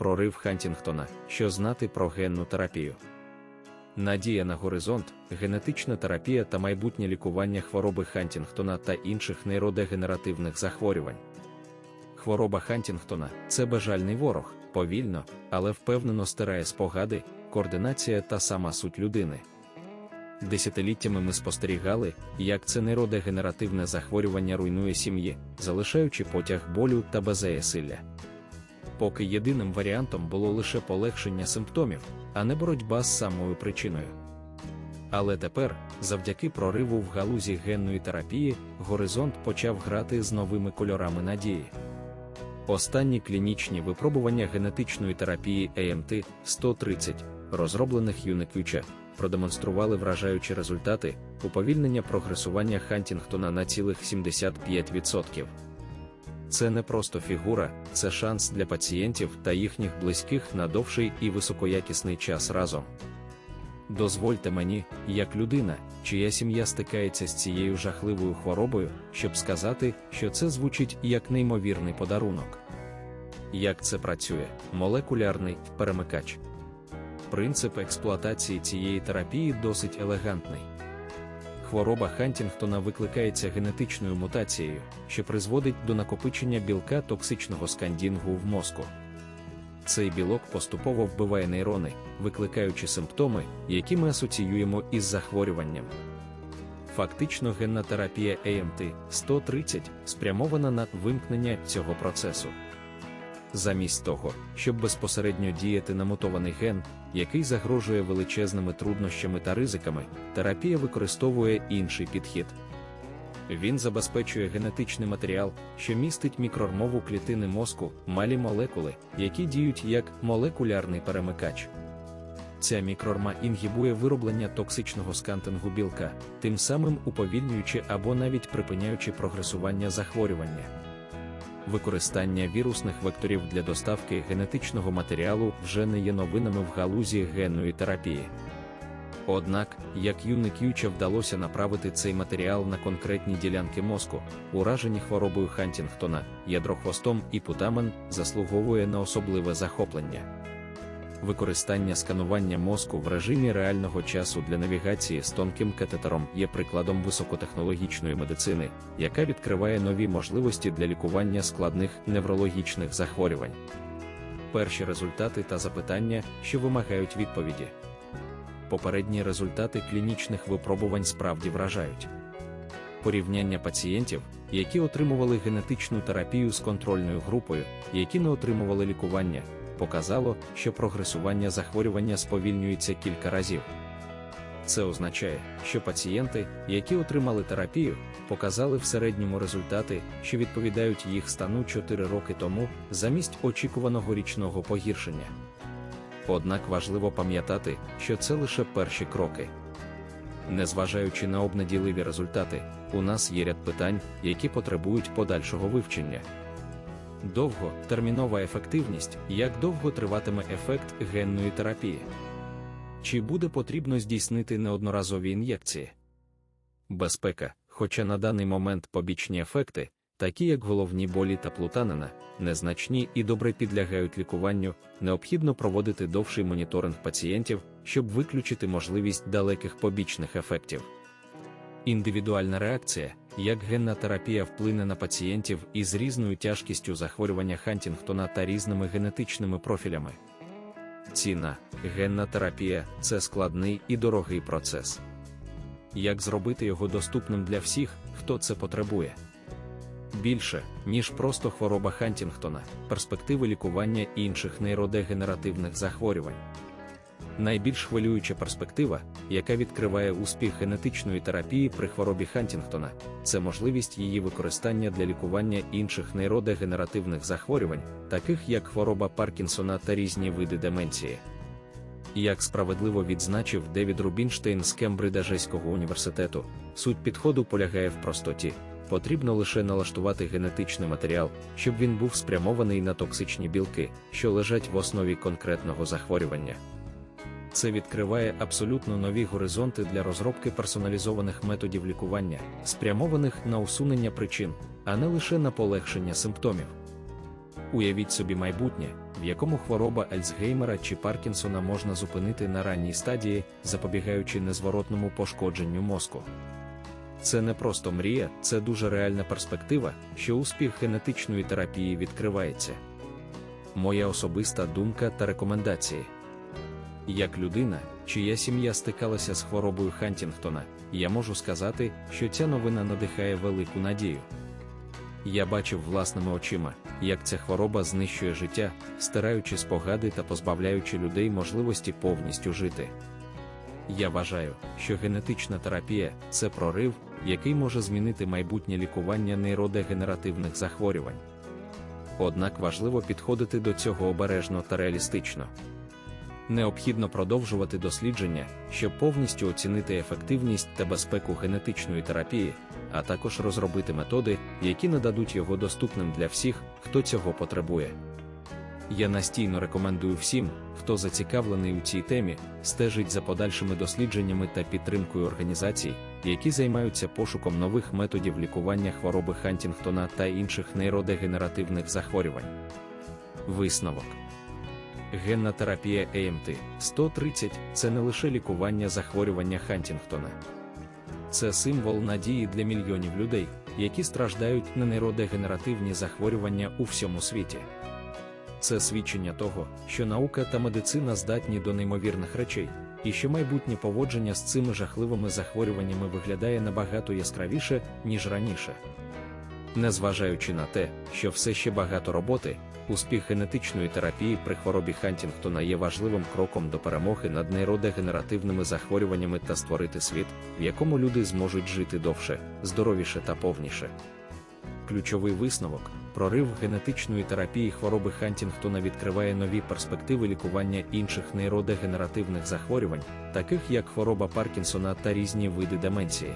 Прорив Хантінгтона, що знати про генну терапію. Надія на горизонт, генетична терапія та майбутнє лікування хвороби Хантінгтона та інших нейродегенеративних захворювань. Хвороба Хантінгтона це бажальний ворог, повільно, але впевнено стирає спогади, координація та сама суть людини. Десятиліттями ми спостерігали, як це нейродегенеративне захворювання руйнує сім'ї, залишаючи потяг болю та беззаєсилля. Поки єдиним варіантом було лише полегшення симптомів, а не боротьба з самою причиною. Але тепер, завдяки прориву в галузі генної терапії, горизонт почав грати з новими кольорами надії. Останні клінічні випробування генетичної терапії AMT 130, розроблених Юниквіча, продемонстрували вражаючі результати уповільнення прогресування Хантінгтона на цілих 75%. Це не просто фігура, це шанс для пацієнтів та їхніх близьких на довший і високоякісний час разом. Дозвольте мені, як людина, чия сім'я стикається з цією жахливою хворобою, щоб сказати, що це звучить як неймовірний подарунок. Як це працює, молекулярний перемикач. Принцип експлуатації цієї терапії досить елегантний. Хвороба Хантінгтона викликається генетичною мутацією, що призводить до накопичення білка токсичного скандінгу в мозку. Цей білок поступово вбиває нейрони, викликаючи симптоми, які ми асоціюємо із захворюванням. Фактично, генна терапія AMT 130 спрямована на вимкнення цього процесу. Замість того, щоб безпосередньо діяти на мутований ген, який загрожує величезними труднощами та ризиками, терапія використовує інший підхід. Він забезпечує генетичний матеріал, що містить мікрормову клітини мозку, малі молекули, які діють як молекулярний перемикач. Ця мікрорма інгібує вироблення токсичного скантингу білка, тим самим уповільнюючи або навіть припиняючи прогресування захворювання. Використання вірусних векторів для доставки генетичного матеріалу вже не є новинами в галузі генної терапії. Однак, як юникюча вдалося направити цей матеріал на конкретні ділянки мозку, уражені хворобою Хантінгтона, ядрохвостом і путамен заслуговує на особливе захоплення. Використання сканування мозку в режимі реального часу для навігації з тонким катетером є прикладом високотехнологічної медицини, яка відкриває нові можливості для лікування складних неврологічних захворювань. Перші результати та запитання, що вимагають відповіді. Попередні результати клінічних випробувань справді вражають. Порівняння пацієнтів, які отримували генетичну терапію з контрольною групою, які не отримували лікування показало, що прогресування захворювання сповільнюється кілька разів. Це означає, що пацієнти, які отримали терапію, показали в середньому результати, що відповідають їх стану 4 роки тому, замість очікуваного річного погіршення. Однак важливо пам'ятати, що це лише перші кроки. Незважаючи на обнадійливі результати, у нас є ряд питань, які потребують подальшого вивчення. Довго термінова ефективність, як довго триватиме ефект генної терапії? Чи буде потрібно здійснити неодноразові ін'єкції? Безпека, хоча на даний момент побічні ефекти, такі як головні болі та плутанина, незначні і добре підлягають лікуванню, необхідно проводити довший моніторинг пацієнтів, щоб виключити можливість далеких побічних ефектів. Індивідуальна реакція, як генна терапія вплине на пацієнтів із різною тяжкістю захворювання Хантінгтона та різними генетичними профілями. Ціна, генна терапія це складний і дорогий процес. Як зробити його доступним для всіх, хто це потребує? Більше, ніж просто хвороба Хантінгтона, перспективи лікування інших нейродегенеративних захворювань. Найбільш хвилююча перспектива, яка відкриває успіх генетичної терапії при хворобі Хантінгтона, це можливість її використання для лікування інших нейродегенеративних захворювань, таких як хвороба Паркінсона та різні види деменції. Як справедливо відзначив Девід Рубінштейн з Кембриджейського університету, суть підходу полягає в простоті. Потрібно лише налаштувати генетичний матеріал, щоб він був спрямований на токсичні білки, що лежать в основі конкретного захворювання. Це відкриває абсолютно нові горизонти для розробки персоналізованих методів лікування, спрямованих на усунення причин, а не лише на полегшення симптомів. Уявіть собі майбутнє, в якому хвороба Альцгеймера чи Паркінсона можна зупинити на ранній стадії, запобігаючи незворотному пошкодженню мозку. Це не просто мрія, це дуже реальна перспектива, що успіх генетичної терапії відкривається. Моя особиста думка та рекомендації. Як людина, чия сім'я стикалася з хворобою Хантінгтона, я можу сказати, що ця новина надихає велику надію. Я бачив власними очима, як ця хвороба знищує життя, стираючи спогади та позбавляючи людей можливості повністю жити. Я вважаю, що генетична терапія це прорив, який може змінити майбутнє лікування нейродегенеративних захворювань. Однак важливо підходити до цього обережно та реалістично. Необхідно продовжувати дослідження, щоб повністю оцінити ефективність та безпеку генетичної терапії, а також розробити методи, які нададуть його доступним для всіх, хто цього потребує. Я настійно рекомендую всім, хто зацікавлений у цій темі, стежить за подальшими дослідженнями та підтримкою організацій, які займаються пошуком нових методів лікування хвороби Хантінгтона та інших нейродегенеративних захворювань. Висновок Генна терапія АМТ 130 це не лише лікування захворювання Хантінгтона. Це символ надії для мільйонів людей, які страждають на нейродегенеративні захворювання у всьому світі. Це свідчення того, що наука та медицина здатні до неймовірних речей, і що майбутнє поводження з цими жахливими захворюваннями виглядає набагато яскравіше, ніж раніше. Незважаючи на те, що все ще багато роботи, успіх генетичної терапії при хворобі Хантінгтона є важливим кроком до перемоги над нейродегенеративними захворюваннями та створити світ, в якому люди зможуть жити довше, здоровіше та повніше. Ключовий висновок прорив генетичної терапії хвороби Хантінгтона відкриває нові перспективи лікування інших нейродегенеративних захворювань, таких як хвороба Паркінсона та різні види деменції.